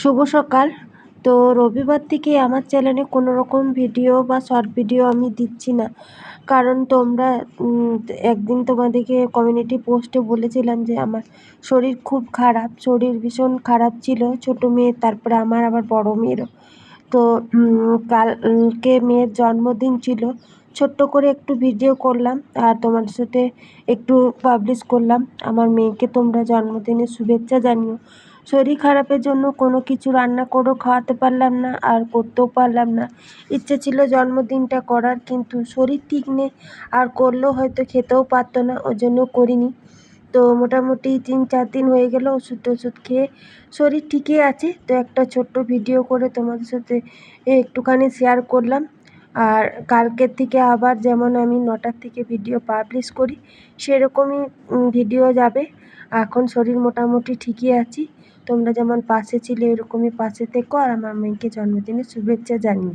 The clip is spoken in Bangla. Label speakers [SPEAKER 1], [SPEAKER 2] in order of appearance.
[SPEAKER 1] শুভ সকাল। তো রবিবার থেকে আমার চ্যানেলে কোনো রকম ভিডিও বা শর্ট ভিডিও আমি দিচ্ছি না। কারণ তোমরা একদিন তোমাদেরকে কমিউনিটি পোস্টে বলেছিলাম যে আমার শরীর খুব খারাপ, শরীর ভীষণ খারাপ ছিল, ছোটো মেয়ে, তারপরে আমার আবার বড় মেয়েরও। তো কালকে মেয়ের জন্মদিন ছিল ছোট্ট করে একটু ভিডিও করলাম আর তোমাদের সাথে একটু পাবলিশ করলাম। আমার মেয়েকে তোমরা জন্মদিনের শুভেচ্ছা জানিও। শরীর খারাপের জন্য কোনো কিছু রান্না করেও খাওয়াতে পারলাম না আর করতেও পারলাম না। ইচ্ছে ছিল জন্মদিনটা করার, কিন্তু শরীর ঠিক নেই। আর করলেও হয়তো খেতেও পারতো না ওই জন্য করিনি। তো মোটামুটি তিন, চার দিন হয়ে গেল ওষুধ টষুধ খেয়ে শরীর ঠিকই আছে। তো একটা ছোট্ট ভিডিও করে তোমাদের সাথে একটুখানি শেয়ার করলাম। আর কালকের থেকে আবার যেমন আমি নটার থেকে ভিডিও পাবলিশ করি, সেরকমই ভিডিও যাবে। এখন শরীর মোটামুটি ঠিকই আছি। তোমরা যেমন পাশে ছিলে, এরকমই পাশে থেকো। আর আমার মেয়েকে জন্মদিনের শুভেচ্ছা জানিও।